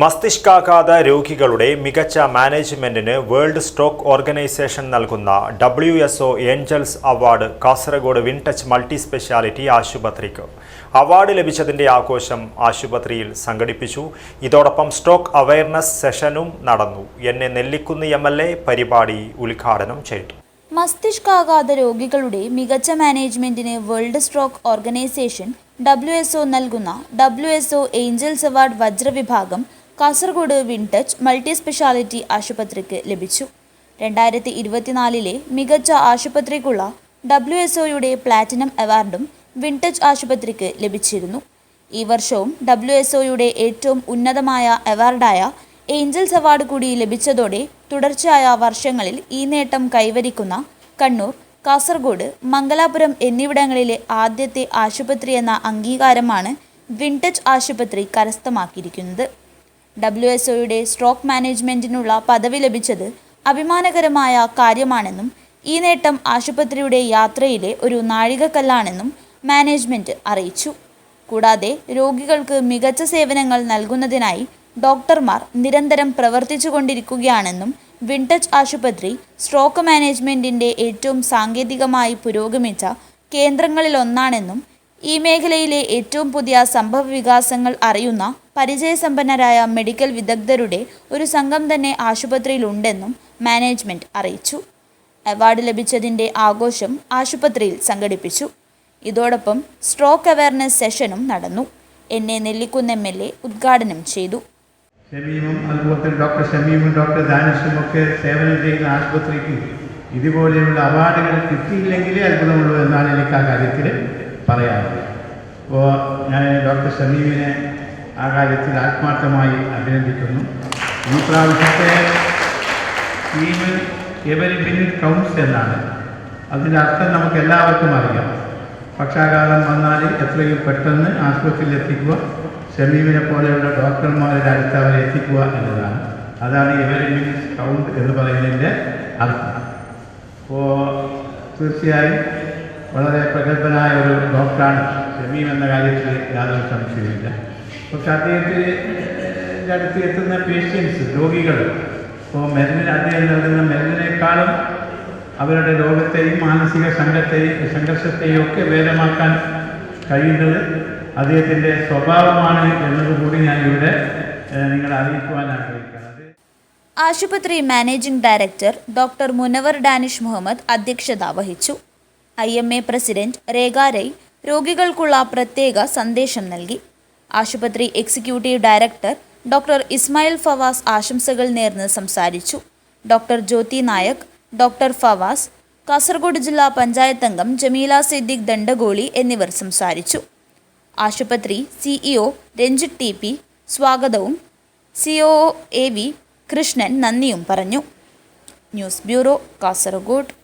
മസ്തിഷ്കാഘാത രോഗികളുടെ മികച്ച മാനേജ്മെന്റിന് വേൾഡ് സ്ട്രോക്ക് ഓർഗനൈസേഷൻ നൽകുന്ന W S O angels award Kasaragod Wintouch multi speciality ആശുപത്രിക്ക്. അവാർഡ് ലഭിച്ചതിന്റെ ആഘോഷം ആശുപത്രിയിൽ സംഘടിപ്പിച്ചു. ഇതോടൊപ്പം സ്ട്രോക്ക് അവയർനെസ് സെഷനും നടന്നു. എന്നെ നെല്ലിക്കുന്ന് എം പരിപാടി ഉദ്ഘാടനം ചെയ്തു. മസ്തിഷ്കാഘാത രോഗികളുടെ മികച്ച മാനേജ്മെന്റിന് വേൾഡ് സ്ട്രോക്ക് ഓർഗനൈസേഷൻ ഡബ്ല്യു നൽകുന്ന ഡബ്ല്യു ഏഞ്ചൽസ് അവാർഡ് വജ്ര വിഭാഗം കാസർഗോഡ് വിൻടച്ച് മൾട്ടി സ്പെഷ്യാലിറ്റി ആശുപത്രിക്ക് ലഭിച്ചു. രണ്ടായിരത്തി ഇരുപത്തിനാലിലെ മികച്ച ആശുപത്രിക്കുള്ള ഡബ്ല്യു എസ് ഒയുടെ പ്ലാറ്റിനം അവാർഡും വിൻടച്ച് ആശുപത്രിക്ക് ലഭിച്ചിരുന്നു. ഈ വർഷവും ഡബ്ല്യു എസ് ഒയുടെ ഏറ്റവും ഉന്നതമായ അവാർഡായ ഏഞ്ചൽസ് അവാർഡ് കൂടി ലഭിച്ചതോടെ തുടർച്ചയായ വർഷങ്ങളിൽ ഈ നേട്ടം കൈവരിക്കുന്ന കണ്ണൂർ കാസർഗോഡ് മംഗലാപുരം എന്നിവിടങ്ങളിലെ ആദ്യത്തെ ആശുപത്രി എന്ന അംഗീകാരമാണ് വിൻടച്ച് ആശുപത്രി കരസ്ഥമാക്കിയിരിക്കുന്നത്. ഡബ്ല്യു എസ് ഒയുടെ സ്ട്രോക്ക് മാനേജ്മെന്റിനുള്ള പദവി ലഭിച്ചത് അഭിമാനകരമായ കാര്യമാണെന്നും ഈ നേട്ടം ആശുപത്രിയുടെ യാത്രയിലെ ഒരു നാഴികക്കല്ലാണെന്നും മാനേജ്മെന്റ് അറിയിച്ചു. കൂടാതെ രോഗികൾക്ക് മികച്ച സേവനങ്ങൾ നൽകുന്നതിനായി ഡോക്ടർമാർ നിരന്തരം പ്രവർത്തിച്ചുകൊണ്ടിരിക്കുകയാണെന്നും വിൻടച്ച് ആശുപത്രി സ്ട്രോക്ക് മാനേജ്മെന്റിന്റെ ഏറ്റവും സാങ്കേതികമായി പുരോഗമിച്ച കേന്ദ്രങ്ങളിലൊന്നാണെന്നും ഈ മേഖലയിലെ ഏറ്റവും പുതിയ സംഭവ വികാസങ്ങൾ അറിയുന്ന പരിചയസമ്പന്നരായ മെഡിക്കൽ വിദഗ്ധരുടെ ഒരു സംഘം തന്നെ ആശുപത്രിയിലുണ്ടെന്നും മാനേജ്മെന്റ് അറിയിച്ചു. അവാർഡ് ലഭിച്ചതിന്റെ ആഘോഷം ആശുപത്രിയിൽ സംഘടിപ്പിച്ചു. ഇതോടൊപ്പം സ്ട്രോക്ക് അവയർനെസ് സെഷനും നടന്നു. എന്നെ നെല്ലിക്കുന്ന് എം എൽ എ ഉദ്ഘാടനം ചെയ്തു. ഷമീമും അതുപോലെ തന്നെ ഡോക്ടർ ഷമീമും ഡോക്ടർ ദാനിഷും ഒക്കെ സേവനം ചെയ്യുന്ന ആശുപത്രിക്ക് ഇതുപോലെയുള്ള അവാർഡുകൾ കിട്ടിയില്ലെങ്കിലേ അത്ഭുതമുള്ളൂ എന്നാണ് എനിക്ക് ആ കാര്യത്തിൽ പറയാറുള്ളത് അപ്പോൾ ഞാൻ ഡോക്ടർ ഷമീമിനെ ആ കാര്യത്തിൽ ആത്മാർത്ഥമായി അഭിനന്ദിക്കുന്നു. ഈ പ്രാവശ്യത്തെ ടീം എവരി മിനിറ്റ് കൗണ്ട്സ് എന്നാണ്. അതിന്റെ അർത്ഥം നമുക്ക് എല്ലാവർക്കും അറിയാം. പക്ഷാഘാതം വന്നാൽ എത്രയും പെട്ടെന്ന് ആശുപത്രിയിൽ എത്തിക്കുക ഷമീമിനെ പോലെയുള്ള ഡോക്ടർമാരുടെ അടുത്ത് അവരെ എത്തിക്കുക എന്നതാണ്. അതാണ് എവരി മിനിറ്റ്സ് കൗണ്ട് എന്ന് പറയുന്നതിന്റെ അർത്ഥം. അപ്പോൾ തീർച്ചയായും വളരെ പ്രഗത്ഭനായ ഒരു ഡോക്ടറാണ്. ഷമീം എന്ന കാര്യത്തിൽ യാതൊരു സംശയമില്ല പക്ഷെ അദ്ദേഹത്തിന് അടുത്ത് എത്തുന്ന പേഷ്യൻസ് രോഗികൾ ഇപ്പോൾ മരുന്നിന് അദ്ദേഹം നൽകുന്ന മരുന്നിനേക്കാളും അവരുടെ രോഗത്തെയും മാനസിക സംഘത്തെയും സംഘർഷത്തെയും ഒക്കെ ഭേദമാക്കാൻ കഴിയുന്നത് അദ്ദേഹത്തിന്റെ സ്വഭാവമാണ് എന്നതുകൂടി ഞാൻ ഇവിടെ നിങ്ങളെ അറിയിക്കുവാൻ ആഗ്രഹിക്കുന്നത് ആശുപത്രി managing director doctor Munavar Danish Muhammad അധ്യക്ഷത വഹിച്ചു. I M A president Rekha Rai രോഗികൾക്കുള്ള പ്രത്യേക സന്ദേശം നൽകി. ആശുപത്രി executive director doctor Ismail Fawaz ആശംസകൾ നേർന്ന് സംസാരിച്ചു. ഡോക്ടർ ജ്യോതി നായക് ഡോക്ടർ ഫവാസ് കാസർഗോഡ് ജില്ലാ പഞ്ചായത്ത് അംഗം ജമീല സിദ്ദിഖ് ദണ്ഡഗോളി എന്നിവർ സംസാരിച്ചു. ആശുപത്രി സിഇഒ രഞ്ജിത്ത് ടി പി സ്വാഗതവും സിഒ എ വി കൃഷ്ണൻ നന്ദിയും പറഞ്ഞു. News bureau Kasaragod.